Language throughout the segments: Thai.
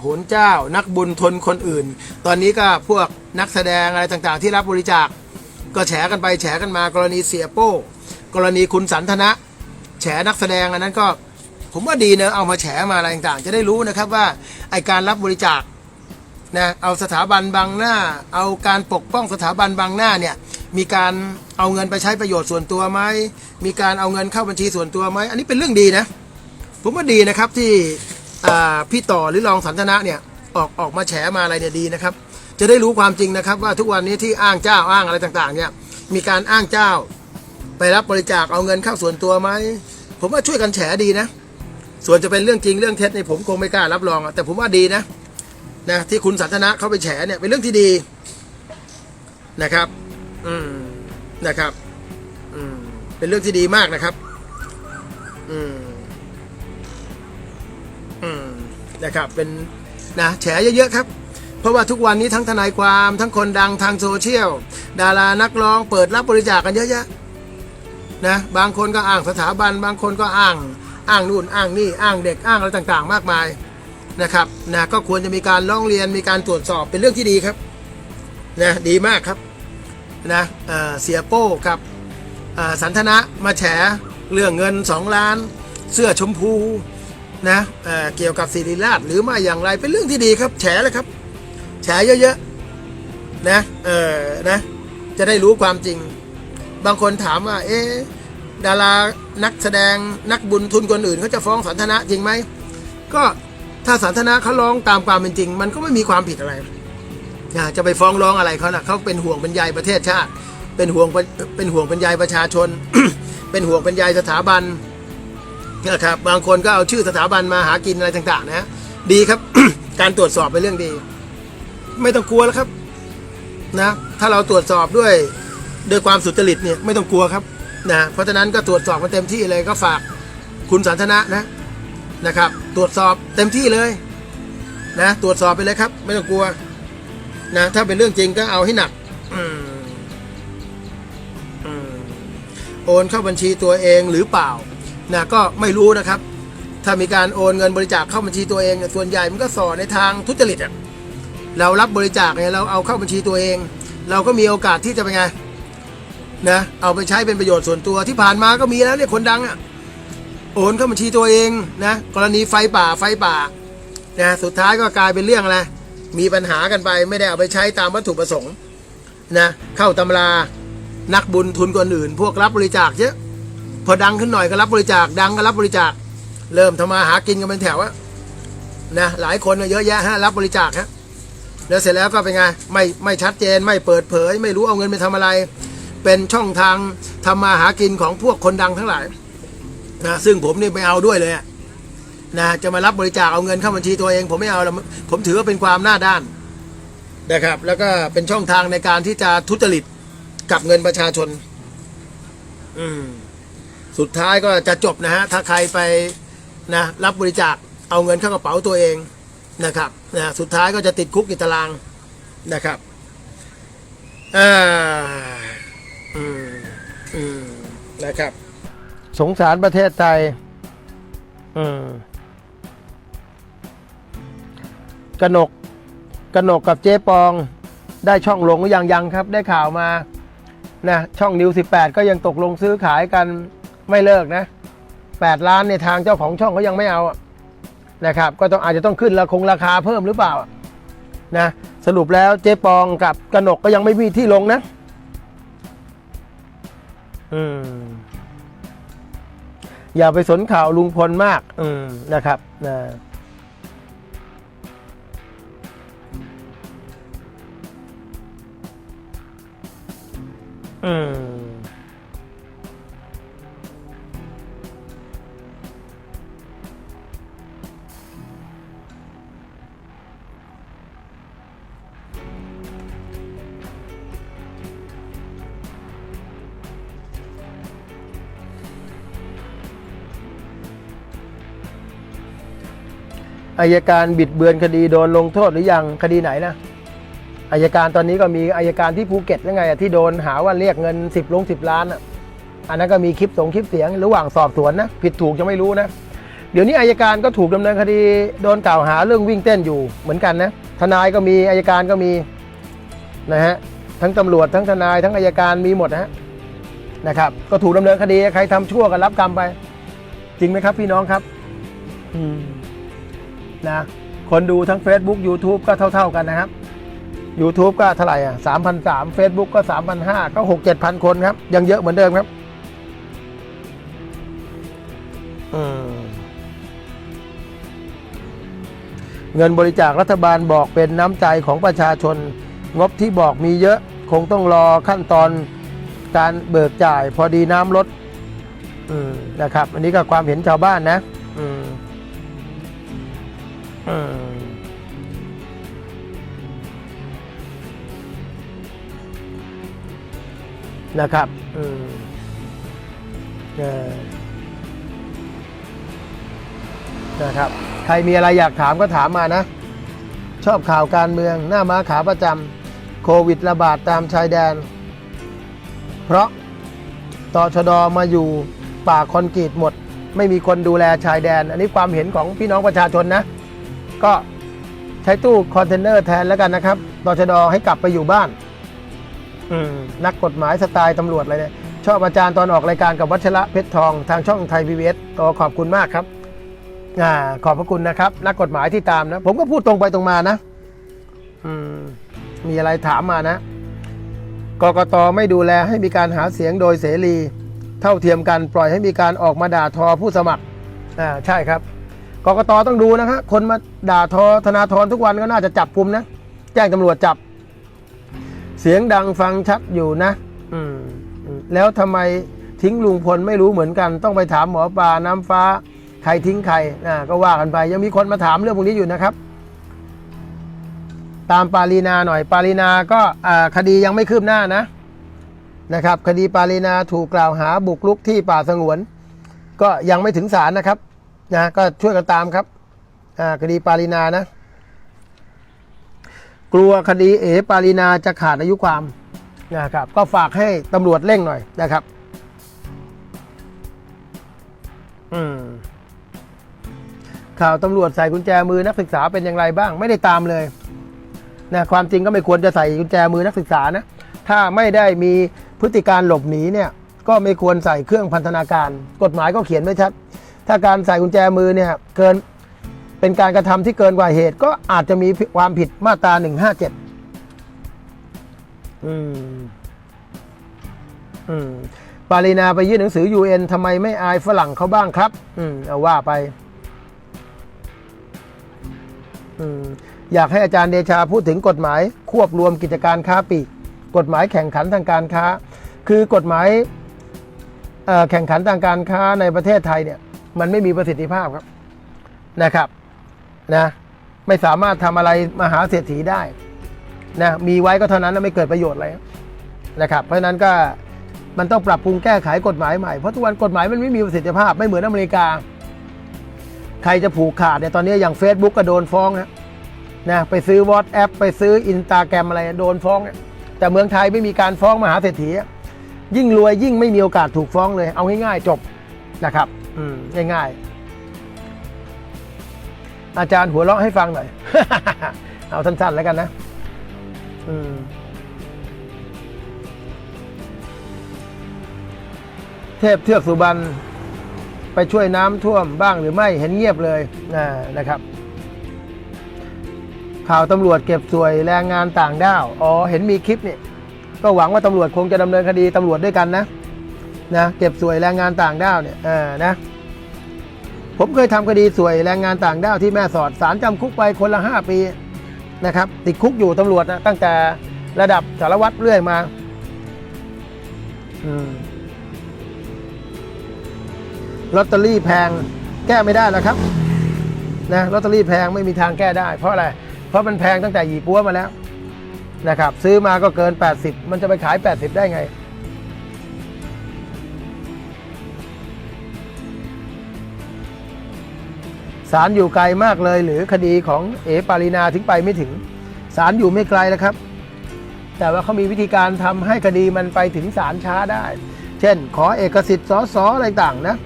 โหนเจ้านักบุญทนคนอื่น ตอนนี้ก็พวกนักแสดงอะไรต่างๆ ที่รับบริจาค ก็แฉกันไปแฉกันมากรณีเสียโป้ กรณีคุณสันทนะ แฉนักแสดงอันนั้นก็ ผมว่าดีเนะเอามาแฉมาอะไรต่างๆ จะได้รู้นะครับว่าไอการรับบริจาคนะเอาสถาบันบังหน้า เอาการปกป้องสถาบันบังหน้าเนี่ยมีการเอาเงินไปใช้ประโยชน์ส่วนตัวไหมมีการเอาเงินเข้าบัญชีส่วนตัวไหมอันนี้เป็นเรื่องดีนะ ผมว่าดีนะครับที่ พี่ต่อหรือรองสันทนะเนี่ยออกออกมาแฉมาอะไรเนี่ยดีนะครับ จะได้รู้ความจริงนะครับ ว่าทุกวันนี้ที่อ้างเจ้าอ้างอะไรต่างๆ เนี่ยมีการอ้างเจ้า ไปรับบริจาคเอาเงินเข้าส่วนตัวไหมผมว่าช่วยกันแฉดีนะ ส่วนจะเป็นเรื่องจริงเรื่องเท็จในผมคงไม่กล้ารับรองแต่ผมว่าดีนะนะที่คุณสันทนะเขาไปแฉเนี่ยเป็นเรื่องที่ดีนะครับ อืมนะครับ อืมเป็นเรื่องที่ดีมากนะครับ อืม นะครับเป็นนะแฉเยอะๆครับ เพราะว่าทุกวันนี้ทั้งทนายความทั้งคนดังทางโซเชียล ดารานักร้องเปิดรับบริจาคกันเยอะแยะนะบางคนก็อ้างสถาบัน บางคนก็อ้างอ้างนู่นอ้างนี่อ้างเด็กอ้างอะไรต่างๆ มากมายนะครับนะก็ควรจะมีการร้องเรียนมีการตรวจสอบเป็นเรื่องที่ดีครับนะดีมากครับนะเออเสียโป้กับอ่อสันทนะมาแฉเรื่องเงิน 2 ล้าน เสื้อชมพู นะเอ่อเกี่ยวกับศิริราชหรือไม่อย่างไรเป็นเรื่องที่ดีครับ แฉเลยครับ แฉเยอะๆนะเออนะจะได้รู้ความจริง บางคนถามว่า เอ๊ดารานักแสดงนักบุญทุนคนอื่นเขาจะฟ้องสันทนะจริงไหมก็ถ้าสันทนะเขาร้องตามความเป็นจริง มันก็ไม่มีความผิดอะไรนะจะไปฟ้องร้องอะไรเขาล่ะเขาเป็นห่วงเป็นใยประเทศชาติ เป็นห่วงเป็นห่วงเป็นใยประชาชน เป็นห่วงเป็นใยสถาบัน นะครับบางคนก็เอาชื่อสถาบันมาหากินอะไรต่างๆ นะ ดีครับ การตรวจสอบเป็นเรื่องดี ไม่ต้องกลัวแล้วครับ นะ ถ้าเราตรวจสอบด้วยด้วยความสุจริตเนี่ยไม่ต้องกลัวครับนะเพราะฉะนั้นก็ตรวจสอบกันเต็มที่เลยก็ฝากคุณสันทนะนะนะครับ ตรวจสอบเต็มที่เลยนะตรวจสอบไปเลยครับ ไม่ต้องกลัวนะถ้าเป็นเรื่องจริงก็เอาให้หนักออมโอนเข้าบัญชีตัวเองหรือเปล่า นะก็ไม่รู้นะครับ ถ้ามีการโอนเงินบริจาคเข้าบัญชีตัวเองเนี่ยส่วนใหญ่มันก็ส่อในทางทุจริตอะเรารับบริจาคเนี่ยเราเอาเข้าบัญชีตัวเอง เราก็มีโอกาสที่จะเป็นไงนะเอาไปใช้เป็นประโยชน์ส่วนตัวที่ผ่านมาก็มีแล้วเนี่ยคนดังอะโอนเข้าบัญชีตัวเองนะกรณีไฟป่าไฟป่านะสุดท้ายก็กลายเป็นเรื่องอะไรมีปัญหากันไปไม่ได้เอาไปใช้ตามวัตถุประสงค์นะเข้าตำรานักบุญทุนคนอื่น พวกรับบริจาคเยอะ พอดังขึ้นหน่อยก็รับบริจาค ดังก็รับบริจาค เริ่มทำมาหากินกันเป็นแถวอะนะหลายคนเยอะแยะฮะรับบริจาคฮะแล้วเสร็จแล้วก็เป็นไงไม่ไม่ชัดเจนไม่เปิดเผย ไม่รู้เอาเงินไปทำอะไร เป็นช่องทางทำมาหากินของพวกคนดังทั้งหลายนะซึ่งผมนี่ไม่เอาด้วยเลยนะจะมารับบริจาคเอาเงินเข้าบัญชีตัวเอง ผมไม่เอาผมถือว่าเป็นความหน้าด้านนะครับ แล้วก็เป็นช่องทางในการที่จะทุจริตกับเงินประชาชน อืม สุดท้ายก็จะจบนะฮะ ถ้าใครไปนะรับบริจาคเอาเงินเข้ากระเป๋าตัวเองนะครับนะสุดท้ายก็จะติดคุกติดตารางนะครับอ่าอืมอืมนะครับ สงสารประเทศไทย อืมกนกกนกกับเจ๊ปองได้ช่องลงหรือยังยังครับ ได้ข่าวมานะช่องนิว 18 ก็ยังตกลงซื้อขายกัน ไม่เลิกนะ 8 ล้านในทางเจ้าของช่องเขายังไม่เอานะครับ ก็ต้องอาจจะต้องขึ้นราคงราคาเพิ่มหรือเปล่านะสรุปแล้วเจ๊ปองกับกนกก็ยังไม่มีที่ลงนะอืมอย่าไปสนข่าวลุงพลมาก อืมนะครับนะอืม อายการบิดเบือนคดีโดนลงโทษหรือยังคดีไหนนะอายการตอนนี้ก็มีอายการที่ภูเก็ตยังไงที่โดนหาว่าเรียกเงินสิบลงสิบล้านอะอันนั้นก็มีคลิปส่งคลิปเสียงระหว่างสอบสวนนะผิดถูกจะไม่รู้นะ เดี๋ยวนี้อายการก็ถูกดำเนินคดีโดนกล่าวหาเรื่องวิ่งเต้นอยู่เหมือนกันนะทนายก็มีอายการก็มีนะฮะทั้งตำรวจทั้งทนายทั้งอายการมีหมดนะฮะนะครับ ก็ถูกดำเนินคดีใครทำชั่วก็รับกรรมไป จริงไหมครับพี่น้องครับ อืม นะคนดูทั้ง Facebook YouTube ก็เท่า ๆกันนะครับ YouTube ก็เท่าไหร่อะสามพันสามเฟซบุ๊กก็สามพันห้าก็หกเจ็ดพันคนครับ ยังเยอะเหมือนเดิมครับเงินบริจาครัฐบาลบอกเป็นน้ำใจของประชาชน งบที่บอกมีเยอะ คงต้องรอขั้นตอนการเบิกจ่ายพอดีน้ำลดนะครับ อันนี้ก็ความเห็นชาวบ้านนะ อืมนะครับอืมเออนะครับ ใครมีอะไรอยากถามก็ถามมานะ ชอบข่าวการเมืองหน้าม้าขาประจำโควิดระบาดตามชายแดน เพราะตชดมาอยู่ป่าคอนกรีตหมด ไม่มีคนดูแลชายแดน อันนี้ความเห็นของพี่น้องประชาชนนะ ก็ใช้ตู้คอนเทนเนอร์แทนแล้วกันนะครับตชดให้กลับไปอยู่บ้านอืมนักกฎหมายสไตล์ตำรวจอะไรเนี่ยชอบอาจารย์ตอนออกรายการกับวัชระเพชรทองทางช่องไทยพีวีเอสก็ขอบคุณมากครับอ่าขอบพระคุณนะครับ นักกฎหมายที่ตามนะ ผมก็พูดตรงไปตรงมานะอืมมีอะไรถามมานะกกตไม่ดูแลให้มีการหาเสียงโดยเสรี เท่าเทียมกันปล่อยให้มีการออกมาด่าทอผู้สมัครอ่าใช่ครับ กกตต้องดูนะครับคนมาด่าทอธนาธรทุกวันก็น่าจะจับกลุ่มนะ แจ้งตำรวจจับ เสียงดังฟังชัดอยู่นะ อืมอืมแล้วทำไมทิ้งลุงพลไม่รู้เหมือนกัน ต้องไปถามหมอปลาน้ำฟ้า ใครทิ้งใครอ่าก็ว่ากันไป ยังมีคนมาถามเรื่องพวกนี้อยู่นะครับ ตามปารีนาหน่อย ปารีนาก็อ่าคดียังไม่คืบหน้านะนะครับ คดีปารีนาถูกกล่าวหาบุกรุกที่ป่าสงวน ก็ยังไม่ถึงศาลนะครับ นะก็ช่วยกันตามครับคดีปารีนานะ กลัวคดีเอปารีนาจะขาดอายุความนะครับ ก็ฝากให้ตำรวจเร่งหน่อยนะครับ อืมข่าวตำรวจใส่กุญแจมือนักศึกษาเป็นอย่างไรบ้าง ไม่ได้ตามเลยนะความจริงก็ไม่ควรจะใส่กุญแจมือนักศึกษานะ ถ้าไม่ได้มีพฤติการหลบหนีเนี่ย ก็ไม่ควรใส่เครื่องพันธนาการ กฎหมายก็เขียนไว้ชัด ถ้าการใส่กุญแจมือเนี่ยเกินเป็นการกระทำที่เกินกว่าเหตุ ก็อาจจะมีความผิดมาตรา157อืมอืมปารีนาไปยื่นหนังสือ UN ทำไมไม่อายฝรั่งเขาบ้างครับ อืมเอาว่าไป อืมอยากให้อาจารย์เดชาพูดถึงกฎหมาย ควบรวมกิจการค้าปีกกฎหมายแข่งขันทางการค้า คือกฎหมายเอ่อแข่งขันทางการค้าในประเทศไทยเนี่ย มันไม่มีประสิทธิภาพครับนะครับนะไม่สามารถทำอะไรมหาเศรษฐีได้นะมีไว้ก็เท่านั้นนะไม่เกิดประโยชน์อะไรนะครับ เพราะฉะนั้นก็มันต้องปรับปรุงแก้ไขกฎหมายใหม่ เพราะทุกวันกฎหมายมันไม่มีประสิทธิภาพไม่เหมือนอเมริกา ใครจะผูกขาดเนี่ยตอนนี้อย่าง Facebook ก็โดนฟ้องนะนะไปซื้อ WhatsApp ไปซื้ออินสตาแกรมอะไรโดนฟ้องนะแต่เมืองไทยไม่มีการฟ้องมหาเศรษฐี ยิ่งรวยยิ่งไม่มีโอกาสถูกฟ้องเลย เอาง่ายๆจบนะครับ อืมง่ายๆ อาจารย์หัวเราะให้ฟังหน่อย เอาสั้นๆแล้วกันนะ อืมเทพเทือกสุบรรณไปช่วยน้ำท่วมบ้างหรือไม่เห็นเงียบเลยนะนะครับ ข่าวตำรวจเก็บสวยแรงงานต่างด้าว อ๋อ เห็นมีคลิปนี่ ก็หวังว่าตำรวจคงจะดำเนินคดีตำรวจด้วยกันนะ นะเก็บสวยแรงงานต่างด้าวเนี่ยเออนะผมเคยทำคดีสวยแรงงานต่างด้าวที่แม่สอดสารจำคุกไปคนละห้าปีนะครับติดคุกอยู่ตำรวจนะตั้งแต่ระดับสารวัตรเรื่อยมาอลอตเตอรี่แพงแก้ไม่ได้แล้วครับนะลอตเตอรี่แพงไม่มีทางแก้ได้ เพราะอะไร เพราะมันแพงตั้งแต่หยีปัวมาแล้วนะครับ ซื้อมาก็เกิน 80 มันจะไปขาย 80 ได้ไง ศาลอยู่ไกลมากเลย หรือคดีของเอปารีนาถึงไปไม่ถึงศาลอยู่ไม่ไกลแล้วครับ แต่ว่าเขามีวิธีการทำให้คดีมันไปถึงศาลช้าได้ เช่น ขอเอกสิทธิ์สอสออะไรต่างนะ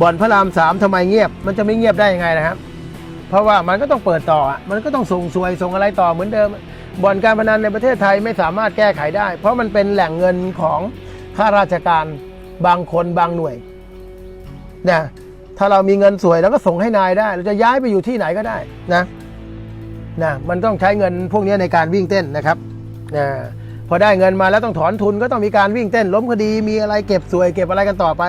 บ่อนพระรามสามทำไมเงียบ มันจะไม่เงียบได้ยังไงนะครับ เพราะว่ามันก็ต้องเปิดต่อ มันก็ต้องส่งสวยส่งอะไรต่อเหมือนเดิม บ่อนการพนันในประเทศไทยไม่สามารถแก้ไขได้ เพราะมันเป็นแหล่งเงินของข้าราชการบางคนบางหน่วยนะ ถ้าเรามีเงินสวยเราก็ส่งให้นายได้ เราจะย้ายไปอยู่ที่ไหนก็ได้นะนะมันต้องใช้เงินพวกนี้ในการวิ่งเต้นนะครับนะพอได้เงินมาแล้วต้องถอนทุนก็ต้องมีการวิ่งเต้นล้มคดีมีอะไรเก็บสวยเก็บอะไรกันต่อไป